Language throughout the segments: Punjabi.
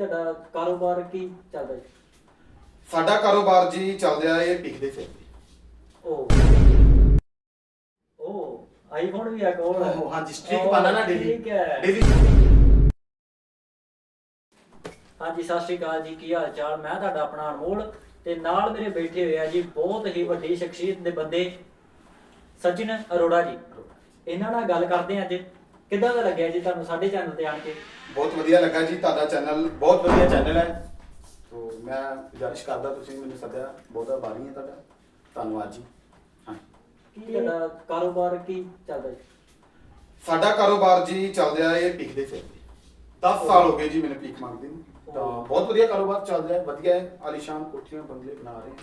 ਤੁਹਾਡਾ ਕਾਰੋਬਾਰ ਕੀ ਚੱਲਦਾ ਜੀ? ਸਾਡਾ ਕਾਰੋਬਾਰ ਜੀ ਚੱਲ ਰਿਹਾ ਹੈ ਪਿਕ ਦੇ ਸਿਰ ਤੇ। ਉਹ ਉਹ ਆਈਫੋਨ ਵੀ ਆ ਕੋਲ। ਓਹ, ਹਾਂਜੀ, streak ਉਹ, ਪਾਉਣਾ ਨਾ daily। ਠੀਕ ਹੈ। ਡੇਲੀ ਹਾਂਜੀ ਸਤਿ ਸ਼੍ਰੀ ਅਕਾਲ ਜੀ ਕੀ ਹਾਲ ਚਾਲ ਮੈਂ ਤੁਹਾਡਾ ਆਪਣਾ ਅਨਮੋਲ ਤੇ ਨਾਲ ਮੇਰੇ ਬੈਠੇ ਹੋਏ ਆ ਜੀ ਬਹੁਤ ਹੀ ਵੱਡੀ ਸ਼ਖਸੀਅਤ ਦੇ ਬੰਦੇ ਸਚਿਨ ਅਰੋੜਾ ਜੀ। ਇਹਨਾਂ ਨਾਲ ਗੱਲ ਕਰਦੇ ਆ ਅੱਜ। ਕਿੱਦਾਂ ਦਾ ਲੱਗਿਆ ਜੀ ਤੁਹਾਨੂੰ ਸਾਡੇ ਚੈਨਲ ਤੇ ਆਣ ਕੇ? ਬਹੁਤ ਵਧੀਆ ਲੱਗਾ ਜੀ ਤੁਹਾਡਾ ਚੈਨਲ ਬਹੁਤ ਵਧੀਆ ਚੈਨਲ ਹੈ। ਤੋਂ ਮੈਂ ਗੁਜ਼ਾਰਿਸ਼ ਕਰਦਾ ਤੁਸੀਂ ਮੈਨੂੰ ਸੱਦਿਆ। ਬਹੁਤ ਆਭਾਰੀ ਹਾਂ ਤੁਹਾਡਾ। ਧੰਨਵਾਦ ਜੀ। ਹਾਂ। ਕੀ ਤੁਹਾਡਾ ਕਾਰੋਬਾਰ ਕੀ ਚੱਲਦਾ ਜੀ? ਸਾਡਾ ਕਾਰੋਬਾਰ ਜੀ ਚੱਲ ਰਿਹਾ ਹੈ ਪਿਕ ਦੇ ਸਿਰ ਤੇ 10 ਸਾਲ ਹੋ ਗਏ ਜੀ ਮੈਨੂੰ ਪੀਕ ਮੰਗਦੇ ਨੂੰ। ਤਾਂ ਬਹੁਤ ਵਧੀਆ ਕਾਰੋਬਾਰ ਚੱਲ ਰਿਹਾ ਹੈ। ਵਧੀਆ ਹੈ। ਆਲੀਸ਼ਾਨ ਕੋਠੀਆਂ ਬੰਗਲੇ ਬਣਾ ਰਹੇ ਹਾਂ।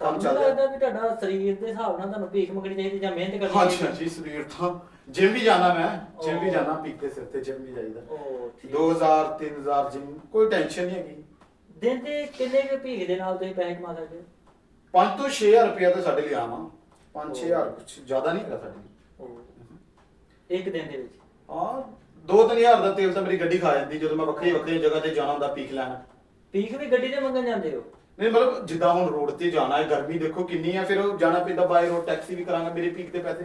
ਕੰਮ ਤੁਹਾਨੂੰ ਚੱਲ ਰਿਹਾ ਲੱਗਦਾ ਵੀ ਤੁਹਾਡਾ ਸਰੀਰ ਦੇ ਹਿਸਾਬ ਨਾਲ ਤੁਹਾਨੂੰ ਭੀਖ ਮੰਗਣੀ ਚਾਹੀਦੀ ਜਾਂ ਮਿਹਨਤ ਕਰਨੀ ਹਾਂਜੀ ਹਾਂਜੀ ਸਰੀਰ ਤਾਂ ਜਿਮ ਵੀ ਜਾਣਾ ਮੈਂ ਜਿਮ ਵੀ ਓਹ। ਜਾਣਾ ਪੀਕ ਦੇ ਸਿਰ ਤੇ ਜਿਮ ਵੀ ਜਾਈਦਾ। ਉਹ ਠੀਕ। 2000 3000 ਜਿਮ ਕੋਈ ਟੈਨਸ਼ਨ ਨਹੀਂ ਹੈਗੀ। ਦਿਨ ਦੇ ਕਿੰਨੇ ਕੁ ਭੀਖ ਦੇ ਨਾਲ ਤੁਸੀਂ ਪੈਸੇ ਕਮਾ ਸਕਦੇ ਹੋ? 5 ਤੋਂ 6000 ਰੁਪਏ ਤਾਂ ਸਾਡੇ ਲਈ ਆਮ ਆ। 5 6000 ਕੁਝ ਜ਼ਿਆਦਾ ਨਹੀਂ ਹੈਗਾ ਸਾਡੇ ਲਈ। ਇੱਕ ਦਿਨ ਦੇ ਵਿੱਚ? ਹਾਂ 2-3000 ਦਾ ਤੇਲ ਤਾਂ ਮੇਰੀ ਗੱਡੀ ਖਾ ਜਾਂਦੀ ਜਦੋਂ ਮੈਂ ਵੱਖਰੀ ਵੱਖਰੀ ਜਗ੍ਹਾ ਤੇ ਜਾਣਾ ਹੁੰਦਾ ਪੀਕ ਲੈਣ। ਭੀਖ ਵੀ ਗੱਡੀ ਤੇ ਮੰਗਣ ਜਾਂਦੇ ਹੋ? ਨਹੀਂ ਮਤਲਬ ਜਿੱਦਾਂ ਹੁਣ ਰੋਡ ਤੇ ਜਾਣਾ ਹੈ ਗਰਮੀ ਦੇਖੋ ਕਿੰਨੀ ਹੈ ਫਿਰ ਉਹ ਜਾਣਾ ਪੈਂਦਾ ਬਾਈ ਰੋਡ ਟੈਕਸੀ ਵੀ ਕਰਾਂਗਾ ਮੇਰੇ ਪੀਕ ਦੇ ਪੈਸੇ।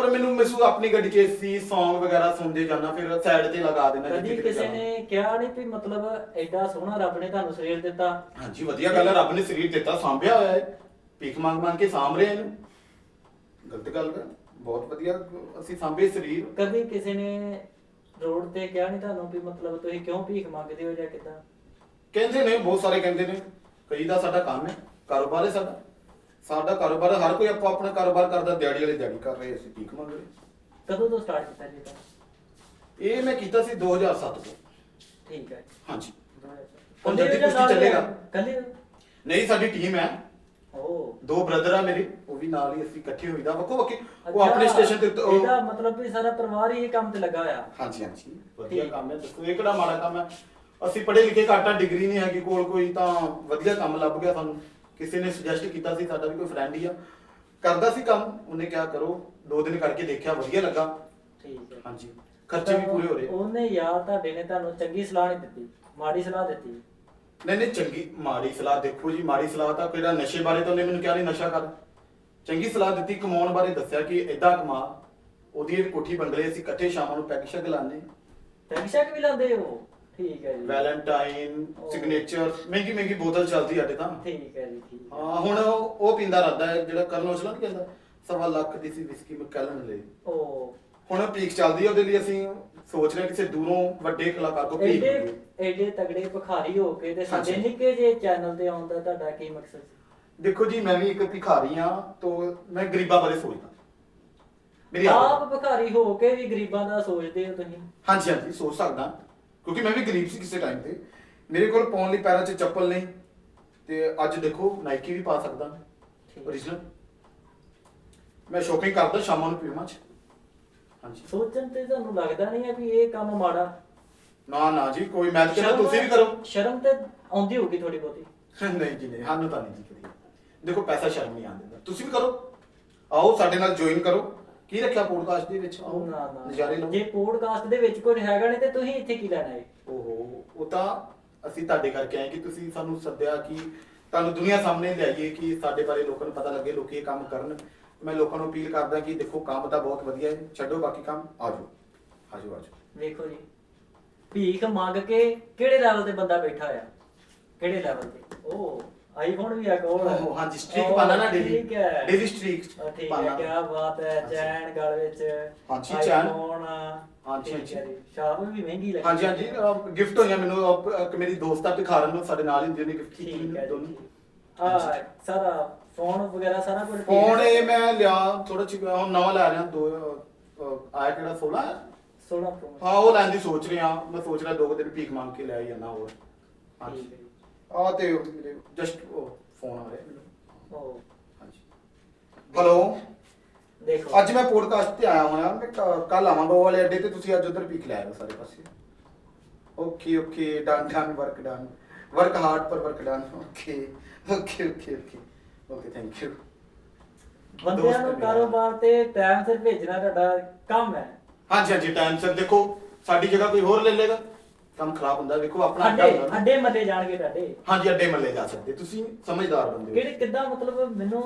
ਪਰ ਮੈਨੂੰ ਮਹਿਸੂਸ ਆਪਣੀ ਗੱਡੀ 'ਚ ਏਸੀ Song ਵਗੈਰਾ ਸੁਣਦੇ ਜਾਣਾ ਫਿਰ ਸਾਈਡ ਤੇ ਲਗਾ ਦੇਣਾ ਕਦੀ ਜਿੱਥੇ ਕਿਸੇ ਜਾਣਾ। ਨੇ ਕਿਹਾ ਨਹੀਂ ਵੀ ਮਤਲਬ ਐਡਾ ਸੋਹਣਾ ਰੱਬ ਨੇ ਤੁਹਾਨੂੰ ਸਰੀਰ ਦਿੱਤਾ? ਹਾਂਜੀ ਵਧੀਆ ਗੱਲ ਹੈ ਰੱਬ ਨੇ ਸਰੀਰ ਦਿੱਤਾ ਸਾਂਭਿਆ ਹੋਇਆ ਹੈ। ਭੀਖ ਮੰਗ ਮੰਗ ਕੇ ਸਾਂਭ ਰਹੇ ਇਹਨੂੰ ਗਲਤ ਗੱਲ ਹੈ ਬਹੁਤ ਵਧੀਆ ਅਸੀਂ ਸਾਂਭੇ ਸਰੀਰ। ਕਦੀ ਕਿਸੇ ਨੇ ਰੋਡ ਤੇ ਕਿਹਾ ਨਹੀਂ ਤੁਹਾਨੂੰ ਵੀ ਮਤਲਬ ਤੁਸੀਂ ਕਿਉਂ ਭੀਖ ਮੰਗਦੇ ਹੋ ਜਾਂ ਕਿਦਾਂ? ਕਹਿੰਦੇ ਨੇ ਬਹੁਤ ਸਾਰੇ ਕਹਿੰਦੇ ਨੇ ਕਈ ਦਾ ਸਾਡਾ ਕੰਮ ਹੈ ਕਾਰੋਬਾਰ ਹੈ ਸਾਡਾ। ਸਾਡਾ ਕਾਰੋਬਾਰ ਹੈ, ਹਰ ਕੋਈ ਆਪੋ ਆਪਣਾ ਕਾਰੋਬਾਰ ਕਰਦਾ ਦਿਹਾੜੀ ਵਾਲੀ ਦਿਹਾੜੀ ਕਰ ਰਹੇ ਅਸੀਂ ਭੀਖ ਮੰਗ ਰਹੇ ਕਦੋਂ ਤੋਂ ਸਟਾਰਟ ਕੀਤਾ ਜੀ ਤਾਂ ਇਹ ਮੈਂ ਕੀਤਾ ਸੀ 2007 ਤੋਂ। ਠੀਕ ਹੈ। ਹਾਂਜੀ। ਕੱਲੇ ਜਲਦੀ ਜਾਂ ਕੁਸ਼ਤੀ ਚੱਲੇਗਾ। ਕੱਲੇ ਨਹੀਂ ਸਾਡੀ ਟੀਮ ਹੈ। ਉਹ ਦੋ ਬ੍ਰਦਰ ਆ ਮੇਰੇ ਉਹ ਵੀ ਨਾਲ ਹੀ ਅਸੀਂ ਇਕੱਠੇ ਹੋਈਦਾ। ਵੱਖੋ ਵੱਖੀ ਉਹ ਆਪਣੇ ਸਟੇਸ਼ਨ ਤੇ ਉਹ- ਇਹਦਾ ਮਤਲਬ ਵੀ ਸਾਰਾ ਪਰਿਵਾਰ ਹੀ ਇਹ ਕੰਮ ਤੇ ਲੱਗਾ ਹੋਇਆ? ਹਾਂਜੀ ਹਾਂਜੀ। ਵਧੀਆ ਠੀਕ। ਕੰਮ ਹੈ ਦੱਸੋ ਇਹ ਕਿਹੜਾ ਮਾੜਾ ਕੰਮ ਹੈ? ਅਸੀਂ ਪੜ੍ਹੇ ਲਿਖੇ ਘਾਟਾ ਡਿਗਰੀ ਨਹੀਂ ਹੈਗੀ ਕੋਲ ਕੋਈ ਤਾਂ ਵਧੀਆ ਕੰਮ ਲੱਭ ਗਿਆ ਸਾਨੂੰ। ਕਿਸੇ ਨੇ ਸੁਜੈਸਟ ਕੀਤਾ ਸੀ ਸਾਡਾ ਵੀ ਕੋਈ ਫਰੈਂਡ ਹੀ ਆ। ਕਰਦਾ ਸੀ ਕੰਮ ਉਹਨੇ ਕਿਹਾ ਕਰੋ ਦੋ ਦਿਨ ਕਰਕੇ ਦੇਖਿਆ ਵਧੀਆ ਲੱਗਾ। ਠੀਕ ਹੈ। ਹਾਂਜੀ। ਖਰਚੇ ਵੀ ਪੂਰੇ ਹੋ ਰਹੇ। ਉਹਨੇ ਯਾਰ ਤੁਹਾਡੇ ਨੇ ਤੁਹਾਨੂੰ ਚੰਗੀ ਸਲਾਹ ਨਹੀਂ ਦਿੱਤੀ ਮਾੜੀ ਸਲਾਹ ਦਿੱਤੀ। ਨਹੀਂ ਨਹੀਂ ਚੰਗੀ ਮਾੜੀ ਸਲਾਹ ਦੇਖੋ ਜੀ ਮਾੜੀ ਸਲਾਹ ਤਾਂ ਕਿਹੜਾ ਨਸ਼ੇ ਬਾਰੇ ਤਾਂ ਉਹਨੇ ਮੈਨੂੰ ਕਿਹਾ ਨਹੀਂ ਨਸ਼ਾ ਕਰ। ਚੰਗੀ ਸਲਾਹ ਦਿੱਤੀ ਕਮਾਉਣ ਬਾਰੇ ਦੱਸਿਆ ਕਿ ਇਦਾਂ ਕਮਾ। ਉਹਦੀ ਇਹ ਕੋਠੀ ਬੰਗਲੇ ਅਸੀਂ ਇਕੱਠੇ ਸ਼ਾਮਾਂ ਨੂੰ ਪੈਗ ਸ਼ੈਗ ਲਾਉਂਦੇ ਪੈਨਸ਼ਕ ਵੀ ਲਾਉਂਦੇ ਹੋ? ਠੀਕ ਹੈ ਜੀ। ਵੈਲੈਂਟਾਈਨ। ਸਿਗਨੇਚਰ ਮਹਿੰਗੀ ਮਹਿੰਗੀ ਬੋਤਲ ਚੱਲਦੀ ਸਾਡੇ ਤਾਂ। ਠੀਕ ਹੈ ਜੀ ਠੀਕ ਹੈ। ਹਾਂ ਹੁਣ ਉਹ ਉਹ ਪੀਂਦਾ ਰਹਿੰਦਾ ਹੈ ਜਿਹੜਾ ਕਰਨ ਔਜਲਾ ਨਹੀਂ ਕਹਿੰਦਾ ਸਵਾ ਲੱਖ ਦੀ ਸੀ ਵਿਸਕੀ ਮੈਕੈਲਨ ਲਈ। ਉਹ ਹੁਣ ਪੀਕ ਚੱਲਦੀ ਹੈ ਉਹਦੇ ਲਈ ਅਸੀਂ ਸੋਚ ਰਹੇ ਹਾਂ ਕਿਸੇ ਦੂਰੋਂ ਵੱਡੇ ਕਲਾਕਾਰ ਕੋ ਪੀਕ ਐਡੇ। ਐਡੇ ਤਗੜੇ ਭਿਖਾਰੀ ਹੋ ਕੇ ਤੇ ਸਾਡੇ ਹਾਂਜੀ। ਨਿੱਕੇ ਜੇ ਚੈਨਲ ਤੇ ਆਉਣ ਦਾ ਤੁਹਾਡਾ ਕੀ ਮਕਸਦ ਸੀ? ਦੇਖੋ ਜੀ ਮੈਂ ਵੀ ਇੱਕ ਭਿਖਾਰੀ ਹਾਂ ਤੋਂ ਮੈਂ ਗਰੀਬਾਂ ਬਾਰੇ ਸੋਚਦਾ। ਮੇਰੀ ਆਪ ਭਿਖਾਰੀ ਹੋ ਕੇ ਵੀ ਗਰੀਬਾਂ ਦਾ ਸੋਚਦੇ ਹੋ ਤੁਸੀਂ? ਹਾਂਜੀ ਹਾਂਜੀ ਸੋਚ ਸਕਦਾ। ਕਿਉਂਕਿ ਮੈਂ ਵੀ ਗਰੀਬ ਸੀ ਕਿਸੇ ਟਾਈਮ ਤੇ। ਮੇਰੇ ਕੋਲ ਪਾਉਣ ਲਈ ਪੈਰਾਂ 'ਚ ਚੱਪਲ ਨਹੀਂ। ਤੇ ਅੱਜ ਦੇਖੋ ਨਾਈਕੀ ਵੀ ਪਾ ਸਕਦਾ ਠੀਕ। ਓਰੀਜਨਲ ਮੈਂ ਸ਼ੋਪਿੰਗ ਕਰਦਾ ਸ਼ਾਮਾਂ ਨੂੰ ਪੀਵਾਂ ਚ। ਹਾਂਜੀ। ਸੋਚਣ ਤੇ ਤੁਹਾਨੂੰ ਲੱਗਦਾ ਨਹੀਂ ਹੈ ਵੀ ਇਹ ਕੰਮ ਮਾੜਾ? ਨਾ ਨਾ ਜੀ ਕੋਈ ਮੈਂ ਕਹਿੰਦਾ ਸ਼ਰਮ- ਤੁਸੀਂ ਵੀ ਕਰੋ। ਸ਼ਰਮ ਤੇ ਆਉਂਦੀ ਹੋਊਗੀ ਥੋੜੀ ਬਹੁਤੀ। ਨਹੀਂ ਜੀ ਨਹੀਂ ਸਾਨੂੰ ਤਾਂ ਨਹੀਂ ਜੀ ਕਰੀ ਦੇਖੋ ਪੈਸਾ ਸ਼ਰਮ ਨਹੀਂ ਆਉਂਦਾ। ਤੁਸੀਂ ਵੀ ਕਰੋ। ਆਓ ਸਾਡੇ ਨਾਲ ਜੁਆਇਨ ਕਰੋ। ਕੀ ਰੱਖਿਆ ਪੋਡਕਾਸਟ ਦੇ ਵਿੱਚ? ਆਓ ਨਾ ਨਾ। ਨਜ਼ਾਰੇ ਲਓ ਜੇ ਪੋਡਕਾਸਟ ਦੇ ਵਿੱਚ ਕੁਝ ਹੈਗਾ ਨਹੀਂ ਤੇ ਤੁਸੀਂ ਇੱਥੇ ਕੀ ਲੈਣਾ ਹੈ ਓਹੋ ਉਹ ਤਾਂ ਅਸੀਂ ਤੁਹਾਡੇ ਕਰਕੇ ਆਏ ਕਿ ਤੁਸੀਂ ਸਾਨੂੰ ਸੱਦਿਆ ਕਿ ਤੁਹਾਨੂੰ ਦੁਨੀਆ ਸਾਹਮਣੇ ਲਿਆਈਏ ਕਿ ਸਾਡੇ ਬਾਰੇ ਲੋਕਾਂ ਨੂੰ ਪਤਾ ਲੱਗੇ ਲੋਕੀ ਇਹ ਕੰਮ ਕਰਨ। ਮੈਂ ਲੋਕਾਂ ਨੂੰ ਅਪੀਲ ਕਰਦਾ ਕਿ ਦੇਖੋ ਕੰਮ ਤਾਂ ਬਹੁਤ ਵਧੀਆ ਹੈ ਛੱਡੋ ਬਾਕੀ ਕੰਮ। ਆਜੋ ਆਜੋ ਆਜੋ। ਵੇਖੋ ਜੀ ਭੀਖ ਮੰਗ ਕੇ ਕਿਹੜੇ ਲੈਵਲ ਤੇ ਬੰਦਾ ਬੈਠਾ ਆ ਕਿਹੜੇ ਲੈਵਲ ਤੇ? ਉਹ ਆਈਫੋਨ ਵੀ ਆ ਕੋਲ। ਹਾਂਜੀ ਸਟ੍ਰੀਕ ਪਾਣਾ ਨਾ ਡੇਲੀ। ਠੀਕ ਹੈ। ਡੇਲੀ ਸਟ੍ਰੀਕ ਠੀਕ ਹੈ ਕੀ ਬਾਤ ਹੈ। ਚੈਨ ਗਲ ਵਿੱਚ। ਹਾਂਜੀ, ਚੈਨ। iPhone, ਹਾਂਜੀ, ਠੀਕ ਹੈ ਹਾਂਜੀ। ਜੀ। ਸ਼ਾਪ ਵੀ ਮਹਿੰਗੀ ਲੱਗੀ ਹਾਂਜੀ ਹਾਂਜੀ ਗਿਫਟ ਹੋਈਆਂ ਮੈਨੂੰ। ਅਹ, ਇੱਕ ਮੇਰੀ ਦੋਸਤ ਆ ਭਿਖਾਰਨ ਨੂੰ ਸਾਡੇ ਨਾਲ ਹੀ ਹੁੰਦੇ ਨੇ ਗਿਫਟ ਕੀਤੀ ਠੀਕ ਹੈ ਮੈਨੂੰ ਦੋਨੋਂ। ਆ ਸਾਰਾ ਫੋਨ ਵਗੈਰਾ ਸਾਰਾ ਕੁਝ ਫੋਨ ਇਹ ਮੈਂ ਲਿਆ ਥੋੜਾ ਜਿਹਾ ਹੁਣ ਨਵਾਂ ਲੈ ਰਿਹਾ ਦੋ ਅਹ, ਆਇਆ ਕਿਹੜਾ 16 ਹੈ 16 ਪ੍ਰੋ ਹਾਂ ਉਹ ਲੈਣ ਦੀ ਸੋਚ ਰਿਹਾ। ਮੈਂ ਸੋਚ ਰਿਹਾ ਦੋ ਕੁ ਦਿਨ ਭੀਖ ਮੰਗ ਕੇ ਲੈ ਜਾਣਾ ਹੋਰ। ਹਾਂਜੀ ਠੀਕ ਹੈ। ਆ ਤੇ ਮੇਰੇ ਜਸਟ ਫੋਨ ਆ ਰਿਹਾ। ਮੈਨੂੰ ਉਹ। ਹਾਂਜੀ। ਹੈਲੋ ਦੇਖੋ। ਅੱਜ ਮੈਂ ਪੋਡਕਾਸਟ ਤੇ ਆਇਆ ਹੋਇਆ ਮੈਂ ਕੱਲ ਆਵਾਂਗਾ ਉਹ ਵਾਲੇ ਅੱਡੇ ਤੇ ਤੁਸੀਂ ਅੱਜ ਉਧਰ ਭੀਖ ਲੈ ਆਇਓ ਸਾਰੇ ਪਾਸੇ। Okay okay done done work done work hard ਪਰ work done okay okay okay okay okay thank you ਬੰਦਿਆਂ ਨੂੰ ਕਾਰੋਬਾਰ ਤੇ ਟਾਈਮ ਸਿਰ ਭੇਜਣਾ ਤੁਹਾਡਾ ਕੰਮ ਹੈ। ਹਾਂਜੀ ਹਾਂਜੀ ਟਾਈਮ ਸਿਰ ਦੇਖੋ ਸਾਡੀ ਜਗ੍ਹਾ ਕੋਈ ਹੋਰ ਲੈ ਲੇਗਾ ਕੰਮ ਖਰਾਬ ਹੁੰਦਾ ਵੇਖੋ ਆਪਣਾ ਅੱਡਾ ਅੱਡੇ ਹੁੰਦਾ ਨਾ। ਅੱਡੇ ਮੱਲੇ ਜਾਣਗੇ ਤੁਹਾਡੇ। ਹਾਂਜੀ ਅੱਡੇ ਮੱਲੇ ਜਾ ਸਕਦੇ ਤੁਸੀਂ ਸਮਝਦਾਰ ਬੰਦੇ ਹੋ। ਕਿਹੜੇ ਕਿੱਦਾਂ ਮਤਲਬ ਮੈਨੂੰ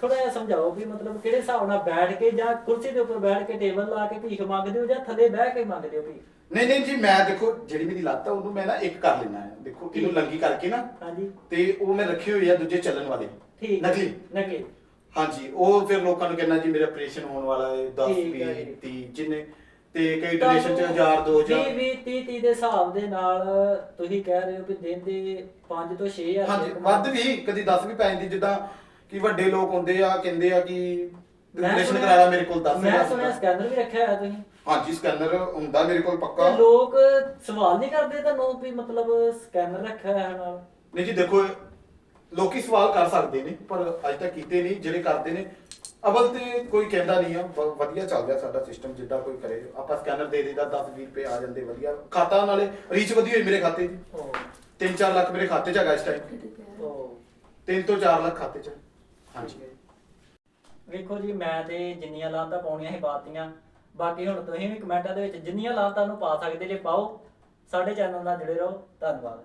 ਥੋੜਾ ਜਿਹਾ ਸਮਝਾਓ ਵੀ ਮਤਲਬ ਕਿਹੜੇ ਹਿਸਾਬ ਨਾਲ ਬੈਠ ਕੇ ਜਾਂ ਕੁਰਸੀ ਦੇ ਉੱਪਰ ਬੈਠ ਕੇ ਟੇਬਲ ਲਾ ਕੇ ਭੀਖ ਮੰਗਦੇ ਹੋ ਜਾਂ ਥੱਲੇ ਬਹਿ ਕੇ ਮੰਗਦੇ ਹੋ ਭੀਖ? ਨਹੀਂ ਨਹੀਂ ਜੀ ਮੈਂ ਦੇਖੋ ਜਿਹੜੀ ਮੇਰੀ ਲੱਤ ਆ ਉਹਨੂੰ ਮੈਂ ਨਾ ਇੱਕ ਕਰ ਲੈਣਾ ਹੈ। ਦੇਖੋ ਇਹਨੂੰ ਲੰਗੀ ਕਰਕੇ ਨਾ ਹਾਂਜੀ। ਤੇ ਉਹ ਮੈਂ ਰੱਖੇ ਹੋਏ ਆ ਦੂਜੇ ਚੱਲਣ ਵਾਲੇ। ਠੀਕ। ਨਕਲੀ। ਨਕਲੀ। ਹਾਂਜੀ ਉਹ ਫਿਰ ਲੋਕਾਂ ਨੂੰ ਕਹਿੰਦਾ ਜੀ ਮੇਰਾ ਆਪਰੇਸ਼ਨ ਹੋਣ ਵਾਲਾ ਹੈ 10 ਠੀਕ ਹੈ 20 ਜੀ। 30 ਜਿੰਨੇ ਤੇ ਕਈ ਡੋਨੇਸ਼ਨ ਚ 1000 2000 20 20 30 30 ਦੇ ਹਿਸਾਬ ਦੇ ਨਾਲ ਤੁਸੀਂ ਕਹਿ ਰਹੇ ਹੋ ਕਿ ਦਿਨ ਦੇ 5 ਤੋਂ 6000 ਹਾਂਜੀ ਵੱਧ ਵੀ ਕਦੀ 10 ਵੀ ਪੈ ਜਾਂਦੀ ਜਿੱਦਾਂ ਕਿ ਵੱਡੇ ਲੋਕ ਹੁੰਦੇ ਆ ਕਹਿੰਦੇ ਆ ਕਿ ਆਪਰੇਸ਼ਨ ਕਰਾਇਆ ਮੇਰੇ ਕੋਲ 10 ਮੈਂ ਸੁਣਿਆ ਸਕੈਨਰ ਵੀ ਰੱਖਿਆ ਹੋਇਆ ਤੁਸੀਂ। ਹਾਂਜੀ ਸਕੈਨਰ ਹੁੰਦਾ ਮੇਰੇ ਕੋਲ ਪੱਕਾ। ਲੋਕ ਸਵਾਲ ਨਹੀਂ ਕਰਦੇ ਤੁਹਾਨੂੰ ਵੀ ਮਤਲਬ ਸਕੈਨਰ ਰੱਖਿਆ ਹੋਇਆ ਨਾਲ? ਨਹੀਂ ਜੀ ਦੇਖੋ ਲੋਕੀ ਸਵਾਲ ਕਰ ਸਕਦੇ ਨੇ ਪਰ ਅੱਜ ਤੱਕ ਕੀਤੇ ਨਹੀਂ ਜਿਹੜੇ ਕਰਦੇ ਨੇ ਅਵਲ ਤੇ ਕੋਈ ਕਹਿੰਦਾ ਨਹੀਂ ਆ ਬ- ਵਧੀਆ ਚੱਲ ਰਿਹਾ ਸਾਡਾ ਸਿਸਟਮ ਜਿੱਦਾਂ ਕੋਈ ਕਰੇ। ਆਪਾਂ ਸਕੈਨਰ ਦੇ ਦੇਦਾ 10 20 ਰੁਪਏ ਆ ਜਾਂਦੇ ਵਧੀਆ। ਖਾਤਾ ਨਾਲੇ ਰੀਚ ਵਧੀ ਹੋਈ ਮੇਰੇ ਖਾਤੇ 'ਚ। ਉਹ 3-4 ਲੱਖ ਮੇਰੇ ਖਾਤੇ 'ਚ ਹੈਗਾ ਇਸ ਟਾਈਮ 3 ਤੋਂ 4 ਲੱਖ ਖਾਤੇ 'ਚ। ਹਾਂਜੀ। ਵੇਖੋ ਜੀ ਮੈਂ ਤੇ ਜਿੰਨੀਆਂ ਲਾਂਤਾਂ ਪਾਉਣੀਆਂ ਸੀ ਪਾਤੀਆਂ। ਬਾਕੀ ਹੁਣ ਤੁਸੀਂ ਵੀ ਕਮੈਂਟਾਂ ਦੇ ਵਿੱਚ ਜਿੰਨੀਆਂ ਲਾਂਤਾਂ ਨੂੰ ਪਾ ਸਕਦੇ ਜੇ ਪਾਓ ਸਾਡੇ ਚੈਨਲ ਨਾਲ ਜੁੜੇ ਰਹੋ। ਧੰਨਵਾਦ।